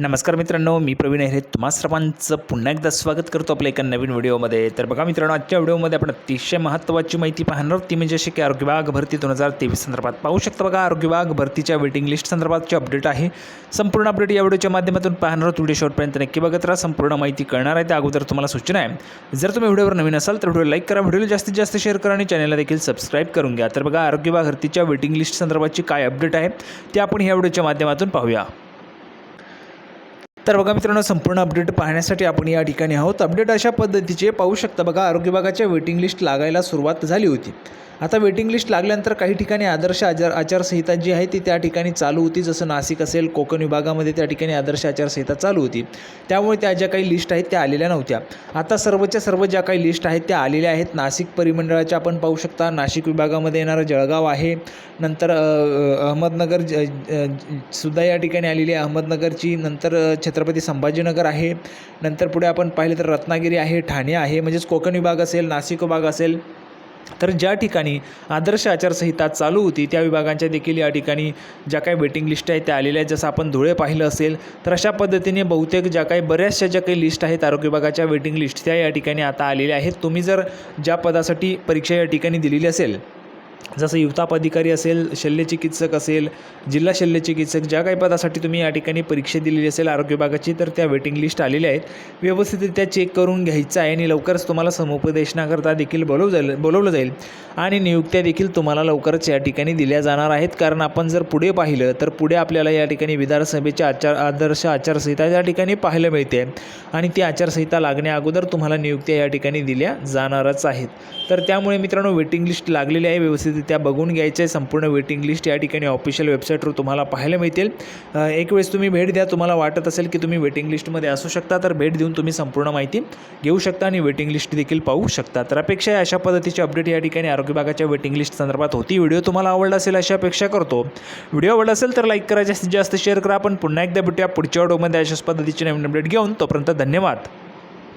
नमस्कार मित्रांनो मी प्रवीण आहे. तुम्हा सर्वांचं पुन्हा एकदा स्वागत करतो आपल्या एका नवीन व्हिडिओमध्ये. तर बघा मित्रांनो आजच्या व्हिडिओमध्ये आपण अतिशय महत्त्वाची माहिती पाहणार आहोत. ती म्हणजे अशी की आरोग्य विभाग भरती दोन हजार तेवीस संदर्भात. पाहू शकता बघा आरोग्य विभाग भरतीच्या वेटिंग लिस्ट संदर्भातची अपडेट आहे. संपूर्ण अपडेट या व्हिडिओच्या माध्यमातून पाहणार आहोत. व्हिडिओ शेवटपर्यंत नक्की बघत राहा. संपूर्ण माहिती कळणार आहे. त्या अगोदर तुम्हाला सूचना आहे. जर तुम्ही व्हिडिओवर नवीन असाल तर व्हिडिओ लाईक करा. व्हिडिओला जास्तीत जास्त शेअर करा आणि चॅनलला देखील सबस्क्राईब करून घ्या. तर बघा आरोग्य विभाग भरतीच्या वेटिंग लिस्ट संदर्भातची काय अपडेट आहे ते आपण ह्या व्हिडिओच्या माध्यमातून पाहूया. तर बघा मित्रांनो संपूर्ण अपडेट पाहण्यासाठी आपण या ठिकाणी आहोत. अपडेट अशा पद्धतीचे पाहू शकता बघा आरोग्य विभागाच्या वेटिंग लिस्ट लागायला सुरुवात झाली होती. आता वेटिंग लिस्ट लागल्यानंतर काही ठिकाणी आदर्श आचार आचारसंहिता जी आहे ती त्या ठिकाणी चालू होती. जसं नाशिक असेल कोकण विभागामध्ये त्या ठिकाणी आदर्श आचारसंहिता चालू होती. त्यामुळे त्या ज्या काही लिस्ट आहेत त्या आलेल्या नव्हत्या. आता सर्वच्या सर्व ज्या काही लिस्ट आहेत त्या आलेल्या आहेत. नाशिक परिमंडळाच्या आपण पाहू शकता. नाशिक विभागामध्ये येणारं जळगाव आहे. नंतर अहमदनगर ज- सुद्धा या ठिकाणी आलेली आहे. अहमदनगरची नंतर छत्रपती संभाजीनगर आहे. नंतर पुढे आपण पाहिलं तर रत्नागिरी आहे ठाणे आहे. म्हणजेच कोकण विभाग असेल नाशिक विभाग असेल तर ज्या ठिकाणी आदर्श आचारसंहिता चालू होती त्या विभागांच्या देखील या ठिकाणी ज्या काही वेटिंग लिस्ट आहेत त्या आलेल्या आहेत. जसं आपण धुळे पाहिलं असेल तर अशा पद्धतीने बहुतेक ज्या काही बऱ्याचशा ज्या काही लिस्ट आहेत आरोग्य विभागाच्या वेटिंग लिस्ट त्या या ठिकाणी आता आलेल्या आहेत. तुम्ही जर ज्या पदासाठी परीक्षा या ठिकाणी दिलेली असेल जसं युवताप अधिकारी असेल शल्यचिकित्सक असेल जिल्हा शल्यचिकित्सक ज्या काही पदासाठी तुम्ही या ठिकाणी परीक्षा दिलेली असेल आरोग्य विभागाची तर त्या वेटिंग लिस्ट आलेल्या आहेत. व्यवस्थितरित्या चेक करून घ्यायचं आहे आणि लवकरच तुम्हाला समुपदेशनाकरता देखील बोलव जाईल बोलवलं जाईल. आणि नियुक्त्या देखील तुम्हाला लवकरच या ठिकाणी दिल्या जाणार आहेत. कारण आपण जर पुढे पाहिलं तर पुढे आपल्याला या ठिकाणी विधानसभेच्या आचार आदर्श आचारसंहिता या ठिकाणी पाहायला मिळते. आणि ती आचारसंहिता लागण्या अगोदर तुम्हाला नियुक्त्या या ठिकाणी दिल्या जाणारच आहेत. तर त्यामुळे मित्रांनो वेटिंग लिस्ट लागलेली आहे. व्यवस्थित त्या बघून घ्यायच्या आहे संपूर्ण वेटिंग लिस्ट या ठिकाणी ऑफिशियल वेबसाईटवर तुम्हाला पाहायला मिळतील. एक वेळेस तुम्ही भेट द्या. तुम्हाला वाटत असेल की तुम्ही वेटिंग लिस्टमध्ये असू शकता तर भेट देऊन तुम्ही संपूर्ण माहिती घेऊ शकता आणि वेटिंग लिस्ट देखील पाहू शकता. तर अपेक्षा आहे अशा पद्धतीची अपडेट या ठिकाणी आरोग्य विभागाच्या वेटिंग लिस्ट संदर्भात होती. व्हिडिओ तुम्हाला आवडला असेल अशी अपेक्षा करतो. व्हिडिओ आवडला असेल तर लाईक करा. जास्तीत जास्त शेअर करा. आपण पुन्हा एकदा भेटूया पुढच्या ऑडोमध्ये अशाच पद्धतीची नवीन अपडेट घेऊन. तोपर्यंत धन्यवाद.